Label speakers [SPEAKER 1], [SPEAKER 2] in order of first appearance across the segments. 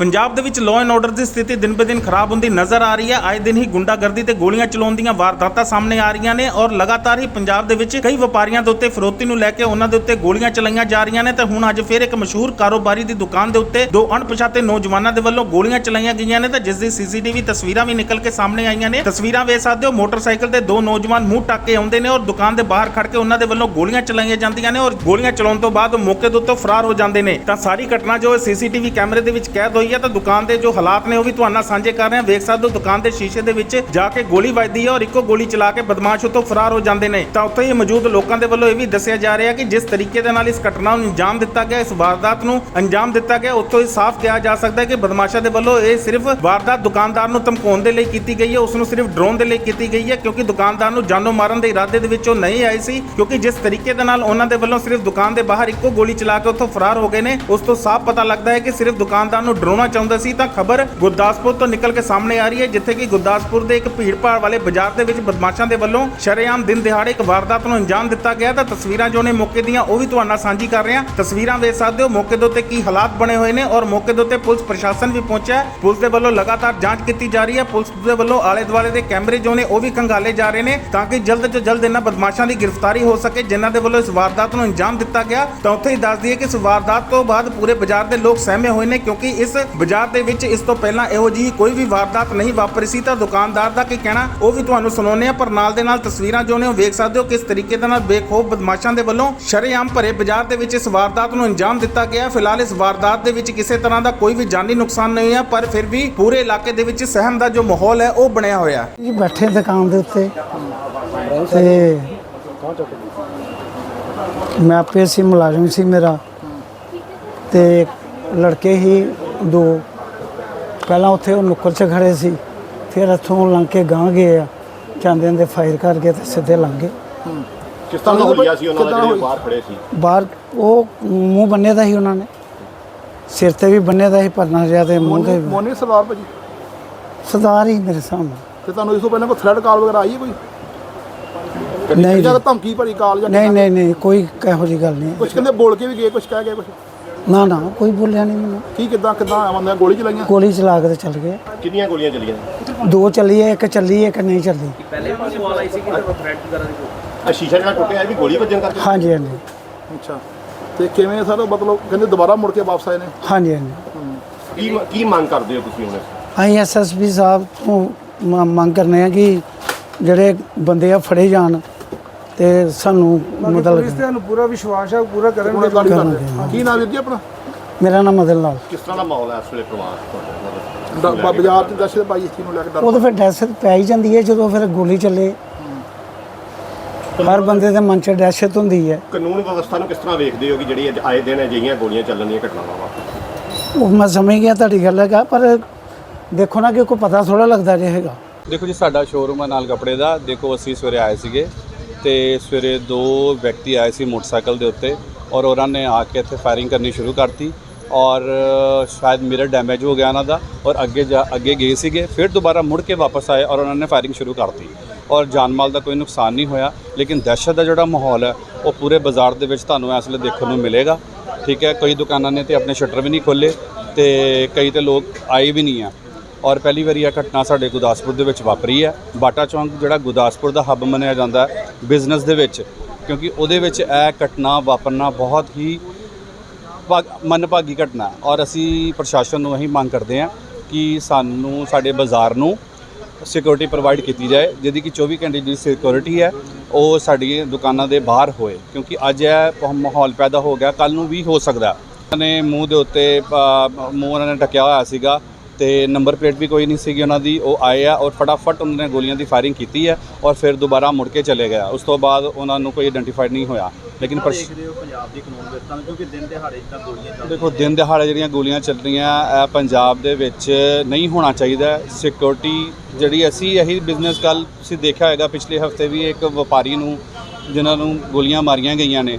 [SPEAKER 1] ਪੰਜਾਬ ਦੇ ਵਿੱਚ law and order ਦੀ ਸਥਿਤੀ ਦਿਨ ਬੇ ਦਿਨ ਖਰਾਬ ਹੁੰਦੀ ਨਜ਼ਰ ਆ ਰਹੀ ਹੈ। ਆਏ ਦਿਨ ਹੀ ਗੁੰਡਾਗਰਦੀ ਤੇ ਗੋਲੀਆਂ ਚਲਾਉਣ ਦੀਆਂ ਵਾਰਦਾਤਾਂ ਸਾਹਮਣੇ ਆ ਰਹੀਆਂ ਨੇ ਔਰ ਲਗਾਤਾਰ ਹੀ ਪੰਜਾਬ ਦੇ ਵਿੱਚ ਕਈ ਵਪਾਰੀਆਂ ਦੇ ਉੱਤੇ ਫਰੋਤੀ ਨੂੰ ਲੈ ਕੇ ਉਹਨਾਂ ਦੇ ਉੱਤੇ ਗੋਲੀਆਂ ਚਲਾਈਆਂ ਜਾ ਰਹੀਆਂ ਨੇ ਤੇ ਹੁਣ ਅੱਜ ਫਿਰ ਇੱਕ ਮਸ਼ਹੂਰ ਕਾਰੋਬਾਰੀ ਦੀ ਦੁਕਾਨ ਦੇ ਉੱਤੇ ਦੋ ਅਣਪਛਾਤੇ ਨੌਜਵਾਨਾਂ ਦੇ ਵੱਲੋਂ ਗੋਲੀਆਂ ਚਲਾਈਆਂ ਗਈਆਂ ਨੇ ਤੇ ਜਿਸ ਦੀ ਸੀਸੀਟੀਵੀ ਤਸਵੀਰਾਂ ਵੀ ਨਿਕਲ ਕੇ ਸਾਹਮਣੇ ਆਈਆਂ ਨੇ। ਤਸਵੀਰਾਂ ਵੇਖ ਸਕਦੇ ਹੋ, ਮੋਟਰਸਾਈਕਲ ਤੇ ਦੋ ਨੌਜਵਾਨ ਮੂੰਹ ਟੱਕ ਕੇ ਆਉਂਦੇ ਨੇ ਔਰ ਦੁਕਾਨ ਦੇ ਬਾਹਰ ਖੜ ਕੇ ਉਹਨਾਂ ਦੇ ਵੱਲੋਂ ਗੋਲੀਆਂ ਚਲਾਈਆਂ ਜਾਂਦੀਆਂ ਨੇ ਔਰ ਗੋਲੀਆਂ ਚਲਾਉਣ ਤੋਂ ਬਾਅਦ ਮੌਕੇ ਦੇ ਉੱਤੋਂ ਫਰਾਰ ਹੋ ਜਾਂਦੇ ਨੇ। ਤਾਂ ਸਾਰੀ ਘਟਨਾ ਜੋ ਸੀਸੀਟੀਵੀ ਕੈਮਰੇ ਦੇ ਵਿੱਚ ਕੈਦ ਹੋਈ ਹੈ ਤਾਂ ਦੁਕਾਨ ਦੇ ਜੋ ਹਾਲਾਤ ਨੇ ਉਹ ਵੀ ਤੁਹਾਨੂੰ ਨਾਲ ਸਾਂਝੇ ਕਰ ਰਹੇ ਹਾਂ। ਵੇਖ ਸਕਦੇ ਹੋ ਦੁਕਾਨ ਦੇ ਸ਼ੀਸ਼ੇ ਦੇ ਵਿੱਚ ਜਾ ਕੇ ਗੋਲੀ ਵੱਜਦੀ ਹੈ ਔਰ ਇੱਕੋ ਗੋਲੀ ਚਲਾ ਕੇ ਬਦਮਾਸ਼ ਉੱਥੋਂ ਫਰਾਰ ਹੋ ਜਾਂਦੇ ਨੇ। ਤਾਂ ਉੱਥੇ ਹੀ ਮੌਜੂਦ ਲੋਕਾਂ ਦੇ ਵੱਲੋਂ ਇਹ ਵੀ ਦੱਸਿਆ ਜਾ ਰਿਹਾ ਕਿ ਜਿਸ ਤਰੀਕੇ ਦੇ ਨਾਲ ਇਸ ਘਟਨਾ ਨੂੰ ਅੰਜਾਮ ਦਿੱਤਾ ਗਿਆ, ਇਸ ਵਾਰਦਾਤ ਨੂੰ ਅੰਜਾਮ ਦਿੱਤਾ ਗਿਆ, ਉੱਥੋਂ ਹੀ ਸਾਫ਼ ਕਿਹਾ ਜਾ ਸਕਦਾ ਹੈ ਕਿ ਬਦਮਾਸ਼ਾਂ ਦੇ ਵੱਲੋਂ ਇਹ ਸਿਰਫ ਵਾਰਦਾਤ ਦੁਕਾਨਦਾਰ ਨੂੰ ਧਮਕਾਉਣ ਦੇ ਲਈ ਕੀਤੀ ਗਈ ਹੈ, ਉਸ ਨੂੰ ਸਿਰਫ ਡਰੋਨ ਦੇ ਲਈ ਕੀਤੀ ਗਈ ਹੈ, ਕਿਉਂਕਿ ਦੁਕਾਨਦਾਰ ਨੂੰ ਜਾਨੋਂ ਮਾਰਨ ਦੇ ਇਰਾਦੇ ਦੇ ਵਿੱਚ ਉਹ ਨਹੀਂ ਆਈ ਸੀ, ਕਿਉਂਕਿ ਜਿਸ ਤਰੀਕੇ ਦੇ ਨਾਲ ਉਹਨਾਂ ਦੇ ਵੱਲੋਂ ਸਿਰਫ ਦੁਕਾਨ ਦੇ ਬਾਹਰ ਇੱਕੋ ਗੋਲੀ ਚਲਾ ਕੇ ਉੱਥੋਂ ਫਰਾਰ ਹੋ ਗਏ ਨੇ, ਉਸ ਤੋਂ ਸਾਫ਼ ਪਤਾ ਲੱਗਦਾ ਹੈ ਕਿ ਸਿਰਫ ਦੁਕਾਨਦਾਰ ਨੂੰ ਡਰਾਉਣਾ ਚਾਹੁੰਦੇ ਸੀ ਤਾਂ ਖਬਰ ਗੁਰਦਾਸਪੁਰ ਤੋਂ ਨਿਕਲ ਕੇ ਸਾਹਮਣੇ ਆ ਰਹੀ ਹੈ, ਜਿੱਥੇ ਕਿ ਗੁਰਦਾਸਪੁਰ ਦੇ ਇੱਕ ਭੀੜ-ਭਾੜ ਵਾਲੇ ਬਾਜ਼ਾਰ ਦੇ ਵਿੱਚ ਬਦਮਾਸ਼ਾਂ ਦੇ ਵੱਲੋਂ ਸ਼ਰੇਆਮ ਦਿਨ ਦਿਹਾੜੇ ਇੱਕ ਵਾਰਦਾਤ ਨੂੰ ਅੰਜਾਮ ਦਿੱਤਾ ਗਿਆ। ਤਾਂ ਤਸਵੀਰਾਂ ਜੋ ਨੇ ਮੌਕੇ ਦੀਆਂ, ਉਹ ਵੀ ਤੁਹਾਡੇ ਸਾਂਝੀ ਕਰ ਰਹੇ। ਹਾਂ ਤਸਵੀਰਾਂ ਵੇਖ ਸਕਦੇ ਹੋ, ਮੌਕੇ ਦੇ ਉੱਤੇ ਕੀ ਹਾਲਾਤ ਬਣੇ ਹੋਏ ਨੇ ਔਰ ਮੌਕੇ ਦੇ ਉੱਤੇ ਪੁਲਿਸ ਪ੍ਰਸ਼ਾਸਨ ਵੀ ਪਹੁੰਚਿਆ ਪੁਲਿਸ ਦੇ ਵੱਲੋਂ ਲਗਾਤਾਰ ਜਾਂਚ ਕੀਤੀ ਜਾ ਰਹੀ ਹੈ। ਪੁਲਿਸ ਦੇ ਵੱਲੋਂ ਆਲੇ ਦੁਆਲੇ ਦੇ ਕੈਮਰੇ ਜੋ ਨੇ, ਉਹ ਵੀ ਖੰਗਾਲੇ ਜਾ ਰਹੇ ਨੇ ਤਾਂ ਕਿ ਜਲਦ ਤੋਂ ਜਲਦ ਇਹਨਾਂ ਬਦਮਾਸ਼ਾਂ ਦੀ ਗ੍ਰਿਫਤਾਰੀ ਹੋ ਸਕੇ, ਜਿਨ੍ਹਾਂ ਦੇ ਵੱਲੋਂ ਇਸ ਵਾਰਦਾਤ ਨੂੰ ਅੰਜਾਮ ਦਿੱਤਾ ਗਿਆ। ਤਾਂ ਉੱਥੇ ਹੀ ਦੱਸ ਦਈਏ ਕਿ ਇਸ ਵਾਰਦਾਤ ਤੋਂ ਬਾਅਦ ਪੂਰੇ ਬਾਜ਼ਾਰ ਦੇ ਲੋਕ ਸਹਿਮੇ ਹੋਏ ਨੇ ਕਿਉਂਕਿ ਇਸ ਬਾਜ਼ਾਰ ਦੇ ਵਿੱਚ ਇਸ ਤੋਂ ਪਹਿਲਾਂ ਇਹੋ ਜਿਹੀ ਕੋਈ ਵੀ ਵਾਰਦਾਤ ਨਹੀਂ ਵਾਪਰੀ ਸੀ ਤਾਂ ਦੁਕਾਨਦਾਰ ਦਾ ਕੀ ਕਹਿਣਾ? ਉਹ ਵੀ ਤੁਹਾਨੂੰ ਸੁਣਾਉਂਦੇ ਆ ਪਰ ਨਾਲ ਦੇ ਨਾਲ ਤਸਵੀਰਾਂ ਜੋ ਨੇ ਉਹ ਵੇਖ ਸਕਦੇ ਹੋ ਕਿਸ ਤਰੀਕੇ ਦੇ ਨਾਲ ਬੇਖੌਫ ਬਦਮਾਸ਼ਾਂ ਦੇ ਵੱਲੋਂ ਸ਼ਰੇਆਮ ਭਰੇ ਬਾਜ਼ਾਰ ਦੇ ਵਿੱਚ ਇਸ ਵਾਰਦਾਤ ਨੂੰ ਅੰਜਾਮ ਦਿੱਤਾ ਗਿਆ ਫਿਲਹਾਲ ਇਸ ਵਾਰਦਾਤ ਦੇ ਵਿੱਚ ਕਿਸੇ ਤਰ੍ਹਾਂ ਦਾ ਕੋਈ ਵੀ ਜਾਨੀ ਨੁਕਸਾਨ ਨਹੀਂ ਹੈ, ਪਰ ਫਿਰ ਵੀ ਪੂਰੇ ਇਲਾਕੇ ਦੇ ਵਿੱਚ ਸਹਿਮ ਦਾ ਜੋ ਮਾਹੌਲ ਹੈ, ਉਹ ਬਣਿਆ ਹੋਇਆ
[SPEAKER 2] ਜੀ, ਬੈਠੇ ਦੁਕਾਨ ਦੇ ਉੱਤੇ। ਤੇ ਮੈਂ ਆਪੇ ਸੀ, ਮੁਲਾਜ਼ਮ ਸੀ ਮੇਰਾ। ਤੇ ਲੜਕੇ ਹੀ ਦੋ। ਪਹਿਲਾਂ ਉੱਥੇ ਉਹ ਨੁੱਕਰ 'ਚ ਖੜੇ ਸੀ। ਫਿਰ ਇੱਥੋਂ ਲੰਘ ਕੇ ਗਾਂ ਗਏ ਆ। ਜਾਂਦੇ ਜਾਂਦੇ ਫਾਇਰ ਕਰਕੇ ਤੇ ਸਿੱਧੇ ਲੰਘ ਗਏ।
[SPEAKER 3] ਕਿਸ ਤਰ੍ਹਾਂ ਦਾ ਹੋਇਆ ਸੀ ਉਹਨਾਂ ਦਾ ਜਿਹੜੇ ਬਾਹਰ ਖੜੇ ਸੀ?
[SPEAKER 2] ਬਾਹਰ ਉਹ ਮੂੰਹ ਬੰਨੇ ਦਾ ਸੀ ਉਹਨਾਂ ਨੇ। ਸਿਰ ਤੇ ਵੀ ਬੰਨੇ ਦਾ ਸੀ ਪਰਨਾ ਜਿਹਾ ਤੇ ਮੂੰਹ ਤੇ।
[SPEAKER 4] ਮੋਨੀ ਸਰਦਾਰ ਭਾਜੀ?
[SPEAKER 2] ਸਰਦਾਰ ਹੀ ਮੇਰੇ ਸਾਹਮਣੇ।
[SPEAKER 4] ਤੇ ਤੁਹਾਨੂੰ ਇਸ ਤੋਂ ਪਹਿਲਾਂ ਕੋਈ ਥ੍ਰੈਡ ਕਾਲ ਵਗੈਰਾ ਆਈ ਹੈ ਕੋਈ?
[SPEAKER 2] ਨਹੀਂ
[SPEAKER 4] ਜਾਂ
[SPEAKER 2] ਜੀ।
[SPEAKER 4] ਧਮਕੀ ਭਰੀ ਕਾਲ ਜਾਂ
[SPEAKER 2] ਨਹੀਂ ਨਹੀਂ ਨਹੀਂ ਕੋਈ ਇਹੋ ਜਿਹੀ ਗੱਲ ਨਹੀਂ।
[SPEAKER 4] ਕੁਝ ਕਹਿੰਦੇ ਬੋਲ ਕੇ ਵੀ ਗਏ ਕੁਝ ਕਹਿ ਗਏ ਕੁਝ
[SPEAKER 2] ਨਾ ਨਾ ਕੋਈ ਬੋਲਿਆ ਨਹੀਂ ਮੈਨੂੰ।
[SPEAKER 4] ਕੀ ਕਿਦਾਂ ਕਿਦਾਂ ਆਉਂਦੇ ਗੋਲੀ ਚਲਾਈਆਂ?
[SPEAKER 2] ਗੋਲੀ ਚਲਾ ਕੇ ਤੇ ਚੱਲ ਗਏ।
[SPEAKER 3] ਕਿੰਨੀਆਂ ਗੋਲੀਆਂ ਚੱਲੀਆਂ?
[SPEAKER 2] ਦੋ ਚੱਲੀ ਹੈ ਇੱਕ ਚੱਲੀ ਹੈ ਇੱਕ ਨਹੀਂ ਚੱਲੀ।
[SPEAKER 3] ਆ ਸ਼ੀਸ਼ਾ ਜਿਹੜਾ ਟੁੱਟਿਆ ਇਹ ਵੀ ਗੋਲੀ ਵੱਜਣ ਕਰਕੇ?
[SPEAKER 2] ਹਾਂਜੀ ਹਾਂਜੀ।
[SPEAKER 4] ਅੱਛਾ। ਤੇ ਕਿਵੇਂ ਸਰ ਮਤਲਬ ਕਹਿੰਦੇ ਦੁਬਾਰਾ ਮੁੜ ਕੇ ਵਾਪਸ ਆਏ ਨੇ?
[SPEAKER 2] ਹਾਂਜੀ ਹਾਂਜੀ।
[SPEAKER 3] ਕੀ ਕੀ ਮੰਗ ਕਰਦੇ ਹੋ ਤੁਸੀਂ ਹੁਣ?
[SPEAKER 2] ਅਸੀਂ ਐਸਐਸਪੀ ਸਾਹਿਬ ਤੋਂ ਮੰਗ ਕਰਨੇ ਆ ਕਿ ਜਿਹੜੇ ਬੰਦੇ ਆ ਫੜੇ ਜਾਣ। ਤੇ ਸਾਨੂੰ ਮਤਲਬ
[SPEAKER 5] ਤੁਹਾਨੂੰ ਪੂਰਾ ਵਿਸ਼ਵਾਸ ਹੈ ਉਹ ਪੂਰਾ ਕਰਨਗੇ
[SPEAKER 2] ਕਰਾਂਗੇ,
[SPEAKER 4] ਕਰਦੇ ਕੀ ਨਾਮ ਵੀਰ ਜੀ ਆਪਣਾ?
[SPEAKER 2] ਮੇਰਾ ਨਾਮ ਮਦਨ ਲਾਲ।
[SPEAKER 3] ਕਿਸ ਤਰ੍ਹਾਂ ਦਾ ਮਾਹੌਲ ਹੈ ਇਸ ਵੇਲੇ ਪ੍ਰਵਾਸ ਤੁਹਾਡਾ
[SPEAKER 4] ਡ- ਬ- ਬਾਜ਼ਾਰ ਚ ਦਸ਼ਤ ਭਾਈ ਇਸ ਨੂੰ ਲੈ ਕੇ ਡਰ
[SPEAKER 2] ਉਹ ਤਾਂ ਫਿਰ ਦਹਿਸ਼ਤ ਪੈ ਹੀ ਜਾਂਦੀ ਹੈ ਜਦੋਂ ਫਿਰ ਗੋਲੀ ਚੱਲੇ। ਹਰ ਬੰਦੇ ਦੇ ਮਨ 'ਚ ਦਹਿਸ਼ਤ ਹੁੰਦੀ ਹੈ।
[SPEAKER 3] ਕਾਨੂੰਨ ਵਿਵਸਥਾ ਨੂੰ ਕਿਸ ਤਰ੍ਹਾਂ ਵੇਖਦੇ ਹੋ ਕਿ ਜਿਹੜੀ ਅੱਜ ਆਏ ਦਿਨ ਅਜਿਹੀਆਂ ਗੋਲੀਆਂ ਚੱਲਣ ਦੀਆਂ ਘਟਨਾਵਾਂ ਵਾ
[SPEAKER 2] ਉਹ ਮੈਂ ਸਮਝ ਗਿਆ ਤੁਹਾਡੀ ਗੱਲ ਹੈਗਾ ਪਰ ਦੇਖੋ ਨਾ ਕਿ ਕੋਈ ਪਤਾ ਥੋੜਾ ਲੱਗਦਾ ਜੇ ਹੈਗਾ।
[SPEAKER 6] ਦੇਖੋ ਜੀ ਸਾਡਾ ਸ਼ੋਰੂਮ ਹੈ ਨਾਲ ਕੱਪੜੇ ਦਾ। ਦੇਖੋ ਅਸੀਂ ਸਵੇਰੇ ਆਏ ਸੀਗੇ। ਤੇ ਸਵੇਰੇ ਦੋ ਵਿਅਕਤੀ ਆਏ ਸੀ ਮੋਟਰਸਾਈਕਲ ਦੇ ਉੱਤੇ ਔਰ ਉਹਨਾਂ ਨੇ ਆ ਕੇ ਇੱਥੇ ਫਾਇਰਿੰਗ ਕਰਨੀ ਸ਼ੁਰੂ ਕਰਤੀ ਔਰ ਸ਼ਾਇਦ ਮਿਰਰ ਡੈਮੇਜ ਹੋ ਗਿਆ ਉਹਨਾਂ ਦਾ ਔਰ ਅੱਗੇ ਜਾ, ਅੱਗੇ ਗਏ ਸੀਗੇ, ਫਿਰ ਦੁਬਾਰਾ ਮੁੜ ਕੇ ਵਾਪਸ ਆਏ ਔਰ ਉਹਨਾਂ ਨੇ ਫਾਇਰਿੰਗ ਸ਼ੁਰੂ ਕਰਤੀ ਔਰ ਜਾਨ ਮਾਲ ਦਾ ਕੋਈ ਨੁਕਸਾਨ ਨਹੀਂ ਹੋਇਆ, ਲੇਕਿਨ ਦਹਿਸ਼ਤ ਦਾ ਜਿਹੜਾ ਮਾਹੌਲ ਹੈ, ਉਹ ਪੂਰੇ ਬਾਜ਼ਾਰ ਦੇ ਵਿੱਚ ਤੁਹਾਨੂੰ ਇਸ ਵੇਲੇ ਦੇਖਣ ਨੂੰ ਮਿਲੇਗਾ। ਠੀਕ ਹੈ, ਕਈ ਦੁਕਾਨਾਂ ਨੇ ਤੇ ਆਪਣੇ ਸ਼ਟਰ ਵੀ ਨਹੀਂ ਖੋਲੇ ਤੇ ਕਈ ਤੇ ਲੋਕ ਆਏ ਵੀ ਨਹੀਂ ਆ। ਔਰ ਪਹਿਲੀ ਵਾਰੀ ਇਹ ਘਟਨਾ ਸਾਡੇ ਗੁਰਦਾਸਪੁਰ ਦੇ ਵਿੱਚ ਵਾਪਰੀ ਹੈ। ਬਾਟਾ ਚੌਂਕ ਜਿਹੜਾ ਗੁਰਦਾਸਪੁਰ ਦਾ ਹੱਬ ਮੰਨਿਆ ਜਾਂਦਾ ਹੈ ਬਿਜ਼ਨਸ ਦੇ ਵਿੱਚ, ਕਿਉਂਕਿ ਉਹਦੇ ਵਿੱਚ ਇਹ ਘਟਨਾ ਵਾਪਰਨਾ ਬਹੁਤ ਹੀ ਭਾਗ- ਮੰਦਭਾਗੀ ਘਟਨਾ ਔਰ ਅਸੀਂ ਪ੍ਰਸ਼ਾਸਨ ਨੂੰ ਇਹੀ ਮੰਗ ਕਰਦੇ ਹਾਂ ਕਿ ਸਾਨੂੰ ਸਾਡੇ ਬਾਜ਼ਾਰ ਨੂੰ ਸਿਕਿਉਰਿਟੀ ਪ੍ਰੋਵਾਈਡ ਕੀਤੀ ਜਾਏ, ਜਿਹਦੀ ਕਿ 24 ਘੰਟੇ ਦੀ ਸਿਕਿਉਰਿਟੀ ਹੈ, ਉਹ ਸਾਡੀ ਦੁਕਾਨਾਂ ਦੇ ਬਾਹਰ ਹੋਏ। ਕਿਉਂਕਿ ਅੱਜ ਇਹ ਮਾਹੌਲ ਪੈਦਾ ਹੋ ਗਿਆ ਕੱਲ ਨੂੰ ਵੀ ਹੋ ਸਕਦਾ। ਉਹਨਾਂ ਨੇ ਮੂੰਹ ਦੇ ਉੱਤੇ ਮੂੰਹ ਉਹਨਾਂ ਨੇ ਢੱਕਿਆ ਹੋਇਆ ਸੀਗਾ। ਤੇ ਨੰਬਰ ਪਲੇਟ ਵੀ ਕੋਈ ਨਹੀਂ ਸੀਗੀ ਉਹਨਾਂ ਦੀ ਉਹ ਆਏ ਆ ਔਰ ਫਟਾਫਟ ਉਹਨਾਂ ਨੇ ਗੋਲੀਆਂ ਦੀ ਫਾਇਰਿੰਗ ਕੀਤੀ ਹੈ ਔਰ ਫਿਰ ਦੁਬਾਰਾ ਮੁੜ ਕੇ ਚਲੇ ਗਿਆ ਉਸ ਤੋਂ ਬਾਅਦ ਉਹਨਾਂ ਨੂੰ ਕੋਈ ਆਇਡੈਂਟੀਫਾਈਡ ਨਹੀਂ ਹੋਇਆ। ਲੇਕਿਨ ਪਰ ਦੇਖੋ ਦਿਨ ਦਿਹਾੜੇ ਜਿਹੜੀਆਂ ਗੋਲੀਆਂ ਚੱਲ ਰਹੀਆਂ ਇਹ ਪੰਜਾਬ ਦੇ ਵਿੱਚ ਨਹੀਂ ਹੋਣਾ ਚਾਹੀਦਾ। ਸਿਕਿਉਰਿਟੀ ਜਿਹੜੀ ਅਸੀਂ ਇਹੀ ਬਿਜ਼ਨਸ ਕੱਲ ਤੁਸੀਂ ਦੇਖਿਆ ਹੋਏਗਾ ਪਿਛਲੇ ਹਫ਼ਤੇ ਵੀ ਇੱਕ ਵਪਾਰੀ ਨੂੰ ਜਿਨ੍ਹਾਂ ਨੂੰ ਗੋਲੀਆਂ ਮਾਰੀਆਂ ਗਈਆਂ ਨੇ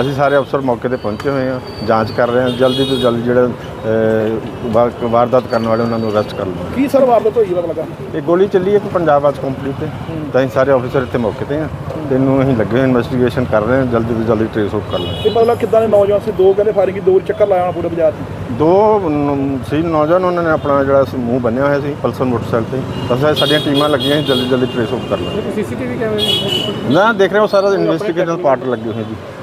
[SPEAKER 5] ਅਸੀਂ ਸਾਰੇ ਅਫਸਰ ਮੌਕੇ ਤੇ ਪਹੁੰਚੇ ਹੋਏ ਹਾਂ ਜਾਂਚ ਕਰ ਰਹੇ ਹਾਂ ਜਲਦੀ ਤੋਂ ਜਲਦੀ ਜਿਹੜਾ ਅਹ, ਵਾ- ਵਾਰਦਾਤ ਕਰਨ ਵਾਲੇ ਉਹਨਾਂ ਨੂੰ ਅਰੈਸਟ ਕਰ ਲਓ।
[SPEAKER 4] ਕੀ ਸਰ ਵਾਰਦਾਤ ਹੋਈ ਪਤਾ ਲੱਗਾ?
[SPEAKER 5] ਇਹ ਗੋਲੀ ਚੱਲੀ ਹੈ ਕਿ ਪੰਜਾਬ ਆਜ ਕੰਪਨੀ ਤੇ ਤਾਂ ਅਸੀਂ ਸਾਰੇ ਅਫਸਰ ਇੱਥੇ ਮੌਕੇ ਤੇ ਹਾਂ। ਤੇ ਇਹਨੂੰ ਅਸੀਂ ਲੱਗੇ ਹੋਏ ਇਨਵੈਸਟੀਗੇਸ਼ਨ ਕਰ ਰਹੇ ਹਾਂ ਜਲਦੀ ਤੋਂ ਜਲਦੀ ਟ੍ਰੇਸ ਆਊਟ ਕਰ ਲਾਂਗੇ
[SPEAKER 4] ਇਹ ਮਤਲਬ ਕਿੱਦਾਂ ਦੇ ਨੌਜਵਾਨ ਸੀ? ਦੋ ਕਹਿੰਦੇ ਫਾਇਰਿੰਗ ਦੋ ਚੱਕਰ ਲਾਇਆ ਹੋਣਾ ਪੂਰੇ ਬਾਜ਼ਾਰ 'ਚ।
[SPEAKER 5] ਦੋ ਨ- ਸੀ ਨੌਜਵਾਨ ਉਹਨਾਂ ਨੇ ਆਪਣਾ ਜਿਹੜਾ ਸੀ ਮੂੰਹ ਬੰਨਿਆ ਹੋਇਆ ਸੀ ਪਲਸਰ ਮੋਟਰਸਾਈਕਲ ਤੇ। ਇਹ ਸਾਡੀਆਂ ਟੀਮਾਂ ਲੱਗੀਆਂ ਸੀ ਜਲਦੀ ਜਲਦੀ ਟ੍ਰੇਸ ਆਊਟ ਕਰ ਲਾਂਗੇ
[SPEAKER 4] ਸੀਸੀਟੀਵੀ ਕੈਮਰੇ
[SPEAKER 5] ਨਾ ਦੇਖ ਰਹੇ ਹੋ ਸਾਰਾ ਇਨਵੈਸਟੀਗੇਸ਼ਨ ਪਾਰਟ ਲੱਗੇ ਹੋਏ ਜੀ।